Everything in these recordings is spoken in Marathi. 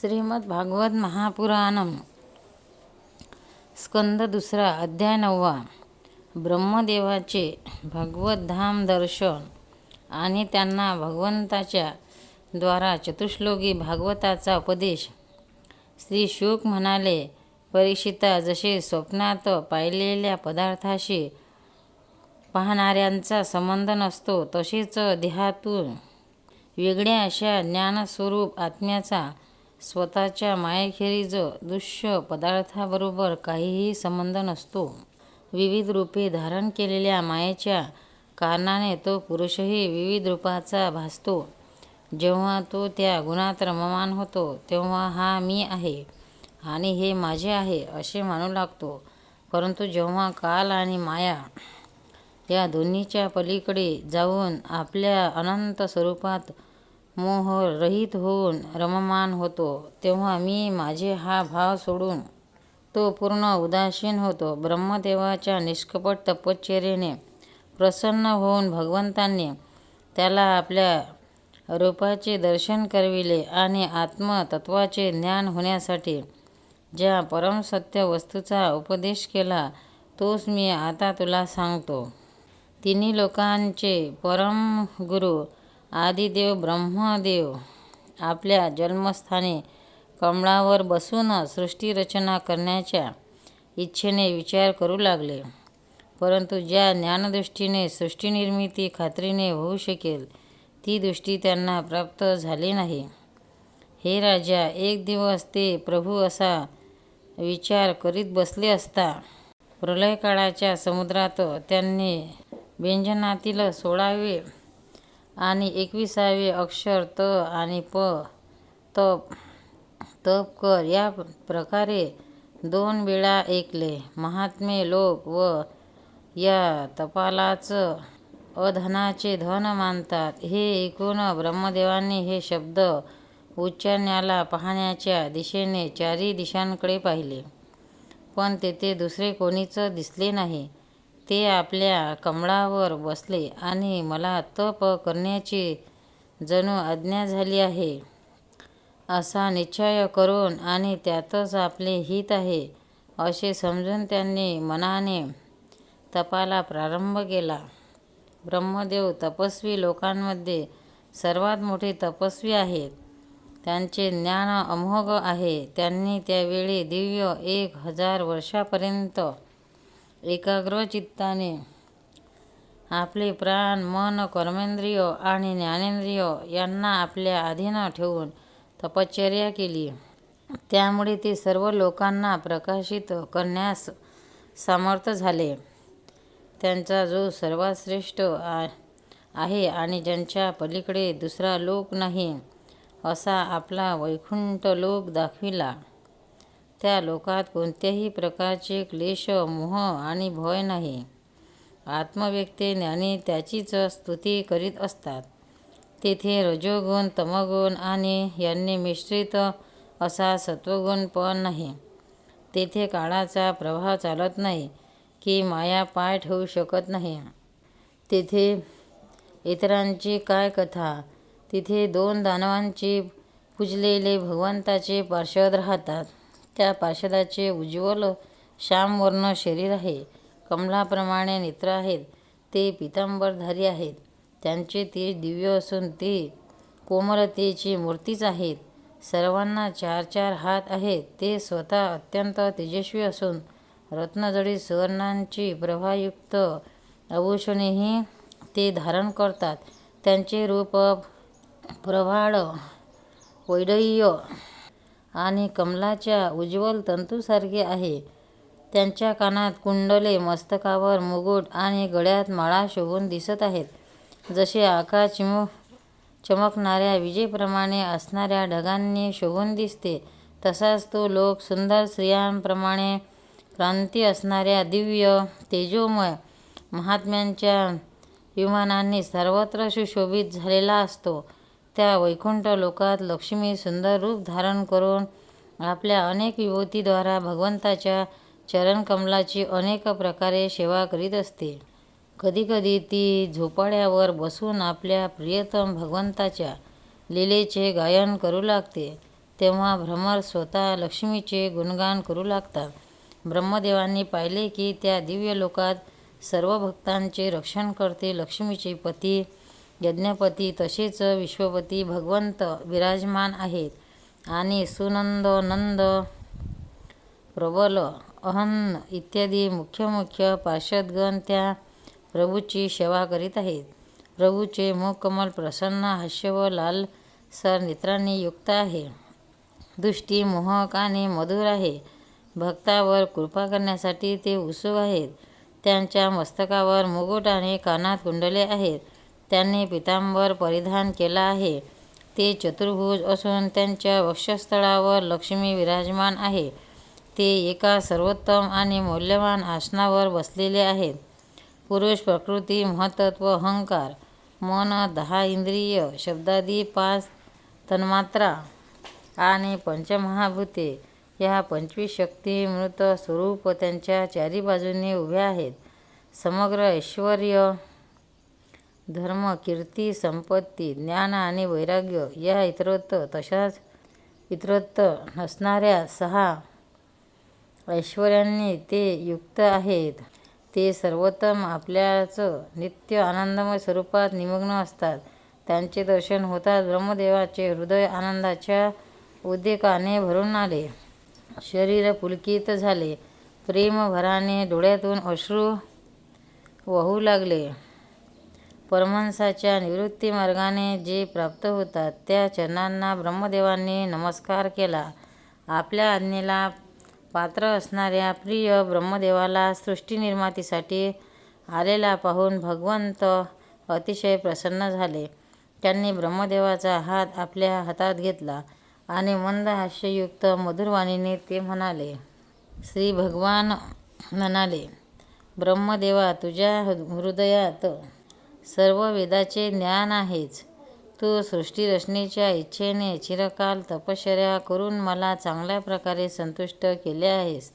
श्रीमद भागवत महापुराणम स्कंद दुसरा अध्याय नववा. ब्रह्मदेवाचे भगवत धाम दर्शन आणि त्यांना भगवंताच्या द्वारा चतुश्लोकी भागवताचा उपदेश. श्री शुक म्हणाले परीक्षिता जसे स्वप्नात पाहिलेल्या पदार्थाशी पाहणाऱ्यांचा संबंध नसतो तसेच देहातून वेगळ्या अशा ज्ञानस्वरूप आत्म्याचा स्वतःच्या मायेखेरीज दृश्य पदार्थाबरोबर काहीही संबंध नसतो. विविध रूपे धारण केलेल्या मायेच्या कारणाने तो पुरुषही विविध रूपाचा भासतो. जेव्हा तो त्या गुणात रममान होतो तेव्हा हा मी आहे आणि हे माझे आहे असे मानू लागतो. परंतु जेव्हा काल आणि माया या दोन्हीच्या पलीकडे जाऊन आपल्या अनंत स्वरूपात मोहरहित होऊन रममान होतो. तेव्हा मी माझे हा भाव सोडून तो पूर्ण उदासीन होतो. ब्रह्मदेवाच्या निष्कपट तपश्चर्येने प्रसन्न होऊन भगवंतांनी त्याला आपल्या रूपाचे दर्शन करविले आणि आत्मतत्वाचे ज्ञान होण्यासाठी ज्या परमसत्य वस्तूचा उपदेश केला तोच मी आता तुला सांगतो. तिन्ही लोकांचे परम गुरु आदिदेव ब्रह्मदेव आपल्या जन्मस्थानी कमळावर बसून सृष्टीरचना करण्याच्या इच्छेने विचार करू लागले. परंतु ज्या ज्ञानदृष्टीने सृष्टीनिर्मिती खात्रीने होऊ शकेल ती दृष्टी त्यांना प्राप्त झाली नाही. हे राजा एक दिवस ते प्रभू असा विचार करीत बसले असता प्रलयकाळाच्या समुद्रात त्यांनी व्यंजनातील सोळावे आणि एकविसावे अक्षर त आणि प. तप तप कर. या प्रकारे दोन वेळा ऐकले. महात्मे लोक व या तपालाच अधनाचे धन मानतात. हे ऐकून ब्रह्मदेवांनी हे शब्द उच्चारण्याला पाहण्याच्या दिशेने चारी दिशांकडे पाहिले. पण तेथे दुसरे कोणीच दिसले नाही. ते आपल्या कमळावर बसले आणि मला तप करण्याची जणू आज्ञा झाली आहे. असा निश्चय करून आणि त्यातच आपले हित आहे असे समजून त्यांनी मनाने तपाला प्रारंभ केला. ब्रह्मदेव तपस्वी लोकांमध्ये सर्वात मोठे तपस्वी आहेत. त्यांचे ज्ञान अमोघ आहे. त्यांनी त्यावेळी दिव्य एक हजार वर्षापर्यंत एकाग्र चित्ताने. आपले प्राण मन कर्मेंद्रिय आणि ज्ञानेंद्रिय यांना आपल्या अधीन ठेवून तपश्चर्या केली. त्यामुळे ते सर्व लोकांना प्रकाशित करण्यास समर्थ झाले. त्यांचा जो सर्वात श्रेष्ठ आहे आणि ज्यांच्या पलीकडे दुसरा लोक नाही असा आपला वैकुंठ लोक दाखविला. त्या लोकात कोणत्याही प्रकारचे क्लेश मोह आणि भय नाही. आत्मव्यक्ती ज्ञानी त्याचीच स्तुती करीत असतात. तेथे रजोगुण तमगुण आणि यांनी मिश्रित असा सत्वगुण पण नाही. तेथे काळाचा प्रवाह चालत नाही की माया पाय ठेवू शकत नाही. तेथे इतरांची काय कथा? तिथे दोन दानवांची पूजलेले भगवंताचे पार्श्वद राहतात. त्या पार्षदाचे उज्ज्वल श्यामवर्ण शरीर आहे. कमलाप्रमाणे नेत्र आहेत. ते पितांबरधारी आहेत. त्यांचे तेज दिव्य असून ते कोमलतेची मूर्तीच आहेत. सर्वांना चार चार हात आहेत. ते स्वतः अत्यंत तेजस्वी असून रत्नजडीत सुवर्णांची प्रभायुक्त आभूषणेही ते धारण करतात. त्यांचे रूप प्रभाळ वैडय्य आणि कमलाच्या उज्ज्वल तंतूसारखे आहे. त्यांच्या कानात कुंडले मस्तकावर मुकुट आणि गळ्यात माळा शोभून दिसत आहेत. जसे आकाश चिम चमकणाऱ्या विजेप्रमाणे असणाऱ्या ढगांनी शोभून दिसते तसाच तो लोक सुंदर स्त्रियांप्रमाणे क्रांती असणाऱ्या दिव्य तेजोमय महात्म्यांच्या विमानांनी सर्वत्र सुशोभित झालेला असतो. त्या वैकुंठ लोकात लक्ष्मी सुंदर रूप धारण करून आपल्या अनेक युवतीद्वारा भगवंताच्या चरणकमलाची अनेक प्रकारे सेवा करीत असते. कधीकधी ती झोपाळ्यावर बसून आपल्या प्रियतम भगवंताच्या लीलेचे गायन करू लागते. तेव्हा भ्रमर स्वतः लक्ष्मीचे गुणगान करू लागतात. ब्रह्मदेवांनी पाहिले की त्या दिव्य लोकात सर्व भक्तांचे रक्षण करते लक्ष्मीचे पती यज्ञपती तसेच विश्वपती भगवंत विराजमान आहेत. आणि सुनंद नंद प्रबल अहन्न इत्यादी मुख्य मुख्य पार्षदगण त्या प्रभूची सेवा करीत आहेत. प्रभूचे मुखकमल प्रसन्न हास्य व लाल सर नेत्रांनी युक्त आहे. दृष्टी मोहक आणि मधुर आहे. भक्तावर कृपा करण्यासाठी ते उत्सुक आहेत. त्यांच्या मस्तकावर मुकुट आणि कानात कुंडले आहेत. त्यांनी पितांबर परिधान केला आहे. ते चतुर्भुज असून त्यांच्या वक्षस्थळावर लक्ष्मी विराजमान आहे. ते एका सर्वोत्तम आणि मौल्यवान आसनावर बसलेले आहेत. पुरुष प्रकृती महत्त्व अहंकार मन दहा इंद्रिय शब्दादी पाच तन्मात्रा आणि पंचमहाभूते या पंचवीस शक्ती मृत स्वरूप त्यांच्या चारी बाजूंनी उभ्या आहेत. समग्र ऐश्वर्य धर्म कीर्ती संपत्ती ज्ञान आणि वैराग्य या इतरत्र तशाच इतरत्र नसणाऱ्या सहा ऐश्वर्यांनी ते युक्त आहेत. ते सर्वोत्तम आपल्याचं नित्य आनंदमय स्वरूपात निमग्न असतात. त्यांचे दर्शन होताच ब्रह्मदेवाचे हृदय आनंदाच्या उद्रेकाने भरून आले. शरीर पुलकित झाले. प्रेमभराने डोळ्यातून अश्रू वाहू लागले. परमहंसाच्या निवृत्ती मार्गाने जे प्राप्त होतात त्या चरणांना ब्रह्मदेवांनी नमस्कार केला. आपल्या आज्ञेला पात्र असणाऱ्या प्रिय ब्रह्मदेवाला सृष्टीनिर्मातीसाठी आलेला पाहून भगवंत अतिशय प्रसन्न झाले. त्यांनी ब्रह्मदेवाचा हात आपल्या हातात घेतला आणि मंद हास्ययुक्त मधुरवाणीने ते म्हणाले श्री भगवान म्हणाले ब्रह्मदेवा तुझ्या हृदयात सर्व वेदाचे ज्ञान आहेच. तू सृष्टीरचनेच्या इच्छेने चिरकाल तपश्चर्या करून मला चांगल्या प्रकारे संतुष्ट केले आहेस.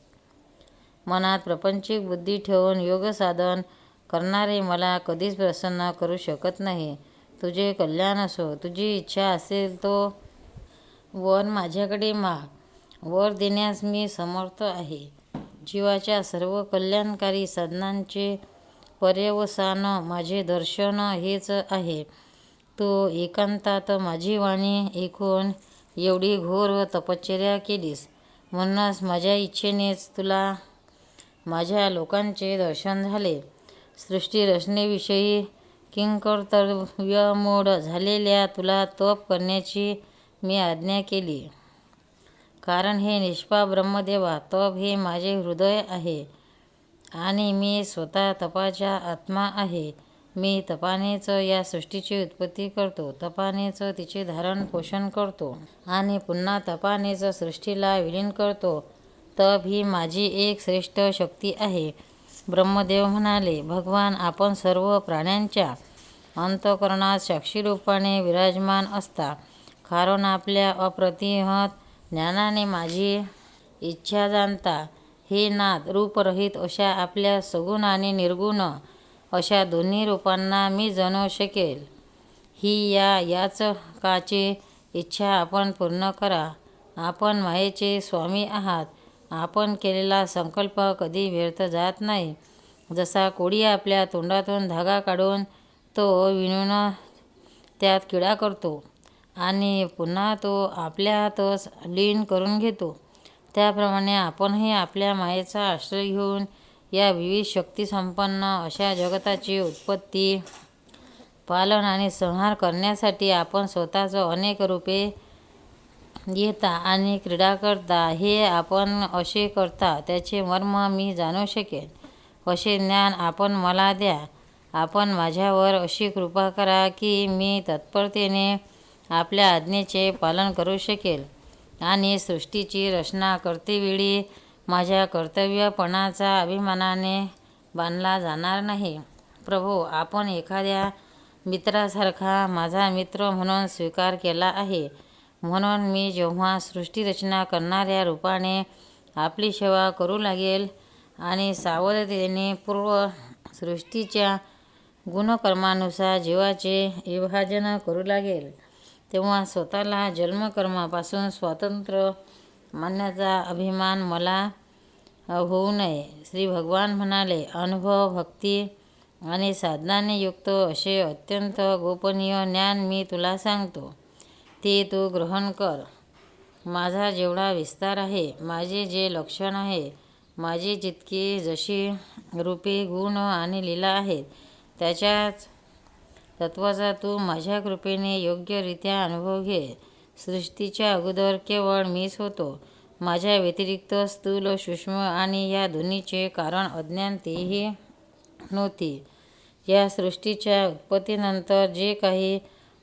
मनात प्रपंचिक बुद्धी ठेवून योगसाधन करणारे मला कधीच प्रसन्न करू शकत नाही. तुझे कल्याण असो तुझी इच्छा असेल तो वर माझ्याकडे माग. वर देण्यास मी समर्थ आहे. जीवाच्या सर्व कल्याणकारी साधनांचे पर्यवसान माझे दर्शन हेच आहे. तू एकांतात माझी वाणी ऐकून एवढी घोर तपश्चर्या केलीस. म्हणूनच माझ्या इच्छेनेच तुला माझ्या लोकांचे दर्शन झाले. सृष्टीरचनेविषयी किंकर्तव्यमूढ झालेल्या तुला तप करण्याची मी आज्ञा केली. कारण हे निष्पा ब्रह्मदेवा तप हे माझे हृदय आहे. आणि मी स्वतः तपाच्या आत्मा आहे. मी तपानेच या सृष्टीची उत्पत्ती करतो. तपानेच तिचे धारण पोषण करतो. आणि पुन्हा तपानेच सृष्टीला विलीन करतो. तप ही माझी एक श्रेष्ठ शक्ती आहे. ब्रह्मदेव म्हणाले भगवान आपण सर्व प्राण्यांच्या अंतकरणात साक्षीरूपाने विराजमान असता. कारण आपल्या अप्रतिहत ज्ञानाने माझी इच्छा जाणता. हे नाद रूपरहित अशा आपल्या सगुण आणि निर्गुण अशा दोन्ही रूपांना मी जणू शकेल. ही या याचकाची इच्छा आपण पूर्ण करा. आपण मायेचे स्वामी आहात. आपण केलेला संकल्प कधी व्यर्थ जात नाही. जसा कोळी आपल्या तोंडातून धागा काढून तो विणून त्यात किडा करतो आणि पुन्हा तो आपल्या हातच लीन करून घेतो. त्याप्रमाणे आपणही आपल्या मायेचा आश्रय घेऊन या विविध शक्तिसंपन्न अशा जगताची उत्पत्ती पालन आणि संहार करण्यासाठी आपण स्वतःचं अनेक रूपे घेता आणि क्रीडा करता हे आपण असे करता त्याचे मर्म मी जाणू शकेन. असे ज्ञान आपण मला द्या. आपण माझ्यावर अशी कृपा करा की मी तत्परतेने आपल्या आज्ञेचे पालन करू शकेल. आणि सृष्टीची रचना करतेवेळी माझ्या कर्तव्यपणाचा अभिमानाने बांधला जाणार नाही. प्रभू आपण एखाद्या मित्रासारखा माझा मित्र म्हणून स्वीकार केला आहे. म्हणून मी जेव्हा सृष्टीरचना करणाऱ्या रूपाने आपली सेवा करू लागेल आणि सावधतेने पूर्व सृष्टीच्या गुणकर्मानुसार जीवाचे विभाजन करू लागेल. तेव्हा स्वतःला जन्मकर्मापासून स्वातंत्र्य मानण्याचा अभिमान मला होऊ नये. श्री भगवान म्हणाले अनुभव भक्ती आणि साधनाने युक्त असे अत्यंत गोपनीय ज्ञान मी तुला सांगतो. ते तू ग्रहण कर. माझा जेवढा विस्तार आहे माझे जे लक्षण आहे माझी जितकी जशी रूपे गुण आणि लीला आहेत त्याच्याच तत्वाचा तू माझ्या कृपेने योग्यरित्या अनुभव घे. सृष्टीच्या अगोदर केवळ मीच होतो. माझ्या व्यतिरिक्त स्थूल सूक्ष्म आणि या दोन्हीचे कारण अज्ञान तेही नव्हती. या सृष्टीच्या उत्पत्तीनंतर जे काही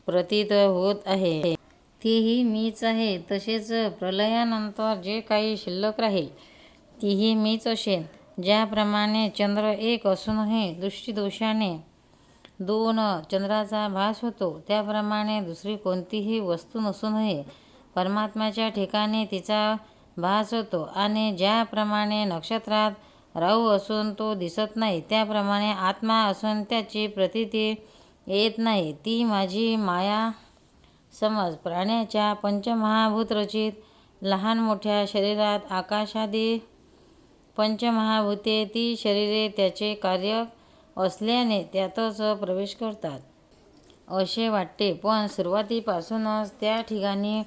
प्रतीत होत आहे तीही मीच आहे. तसेच प्रलयानंतर जे काही शिल्लक राहील तीही मीच असेन. ज्याप्रमाणे चंद्र एक असूनही दृष्टीदोषाने दोन चंद्राचा भास होतो. त्याप्रमाणे दुसरी कोणतीही वस्तू नसूनही परमात्म्याच्या ठिकाणी तिचा भास होतो आणि ज्याप्रमाणे नक्षत्रात राहू असून तो दिसत नाही त्याप्रमाणे आत्मा असून त्याची प्रतिती येत नाही. ती माझी माया. समज प्राण्याच्या पंचमहाभूत रचित लहान मोठ्या शरीरात आकाशादी पंचमहाभूते ती शरीरे त्याचे कार्य असल्याने त्यातच प्रवेश करतात. असे वाटते पण सुरुवातीपासूनच त्या ठिकाणी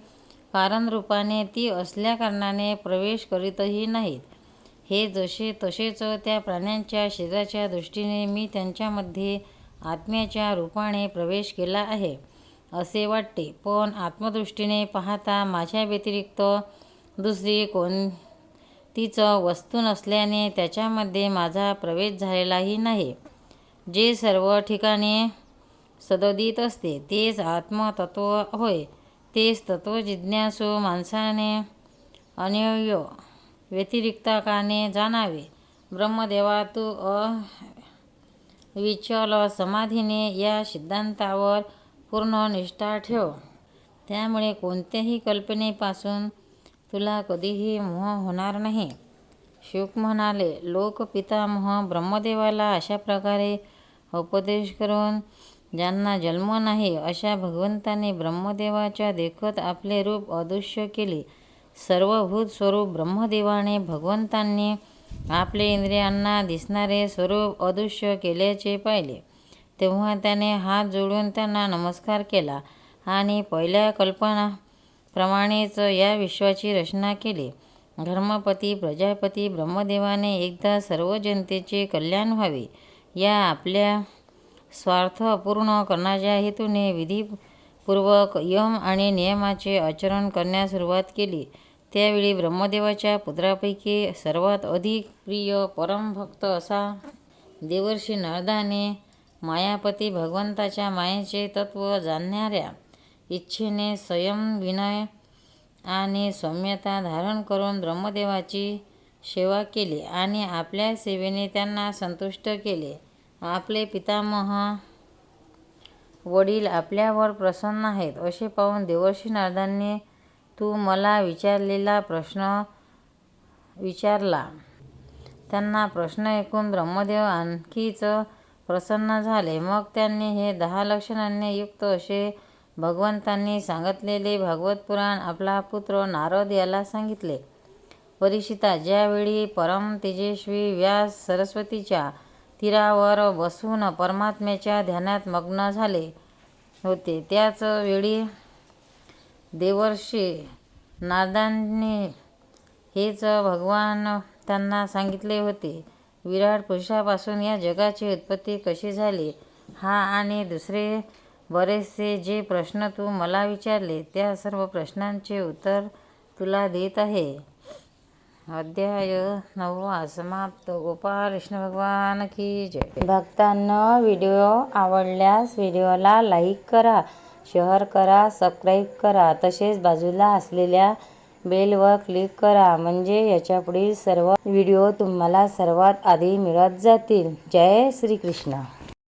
कारणरूपाने ती असल्याकारणाने प्रवेश करीतही नाहीत. हे जसे तसेच त्या प्राण्यांच्या शरीराच्या दृष्टीने मी त्यांच्यामध्ये आत्म्याच्या रूपाने प्रवेश केला आहे असे वाटते. पण आत्मदृष्टीने पाहता माझ्या व्यतिरिक्त दुसरी कोणतीच वस्तू नसल्याने त्याच्यामध्ये माझा प्रवेश झालेलाही नाही. जे सर्व ठिकाणी सदोदित असते तेच आत्मतत्व होय. तेच तत्वजिज्ञासू माणसाने अनिय व्यतिरिक्ताकाने जाणावे. ब्रह्मदेवा तू अविचल समाधीने या सिद्धांतावर पूर्ण निष्ठा ठेव. त्यामुळे कोणत्याही कल्पनेपासून तुला कधीही मोह होणार नाही. शुक म्हणाले लोकपितामह ब्रह्मदेवाला अशा प्रकारे उपदेश करून ज्यांना जन्म नाही अशा भगवंताने ब्रह्मदेवाच्या देखत आपले रूप अदृश्य केले. सर्वभूत स्वरूप ब्रह्मदेवाने भगवंतांनी आपले इंद्रियांना दिसणारे स्वरूप अदृश्य केल्याचे पाहिले. तेव्हा त्याने हात जोडून त्यांना नमस्कार केला आणि पहिल्या कल्पनाप्रमाणेच या विश्वाची रचना केली. धर्मपती प्रजापती ब्रह्मदेवाने एकदा सर्व जनतेचे कल्याण व्हावे. या आपल्या स्वार्थ पूर्ण करण्याच्या हेतूने विधीपूर्वक यम आणि नियमाचे आचरण करण्यास सुरुवात केली. त्यावेळी ब्रह्मदेवाच्या पुत्रापैकी सर्वात अधिक प्रिय परमभक्त असा देवर्षी नारदाने मायापती भगवंताच्या मायेचे तत्व जाणणाऱ्या इच्छेने संयम विनय आणि सौम्यता धारण करून ब्रह्मदेवाची सेवा केली आणि आपल्या सेवेने त्यांना संतुष्ट केले. आपले पितामह वडील आपल्यावर प्रसन्न आहेत असे पाहून देवर्षी नारदांनी तू मला विचारलेला प्रश्न विचारला. त्यांना प्रश्न ऐकून ब्रह्मदेव आणखीच प्रसन्न झाले. मग त्यांनी हे दहा लक्षणांनी युक्त असे भगवंतांनी सांगितलेले भागवत पुराण आपला पुत्र नारद याला सांगितले. परीक्षिता ज्यावेळी परम तेजस्वी व्यास सरस्वतीच्या तीरावर बसून परमात्म्याच्या ध्यानात मग्न झाले होते त्याच वेळी देवर्षी नारदांनी हेच भगवान त्यांना सांगितले होते विराट पुरुषापासून या जगाची उत्पत्ती कशी झाली? हा आणि दुसरे बरेचसे जे प्रश्न तू मला विचारले त्या सर्व प्रश्नांचे उत्तर तुला देत आहे. अध्याय नववा समाप्त. गोपाळ कृष्ण भगवान की जय. भक्तांना व्हिडिओ आवडल्यास व्हिडिओला लाईक करा शेअर करा सबस्क्राईब करा. तसेच बाजूला असलेल्या बेलवर क्लिक करा म्हणजे याच्यापुढील सर्व व्हिडिओ तुम्हाला सर्वात आधी मिळत जातील. जय श्रीकृष्ण.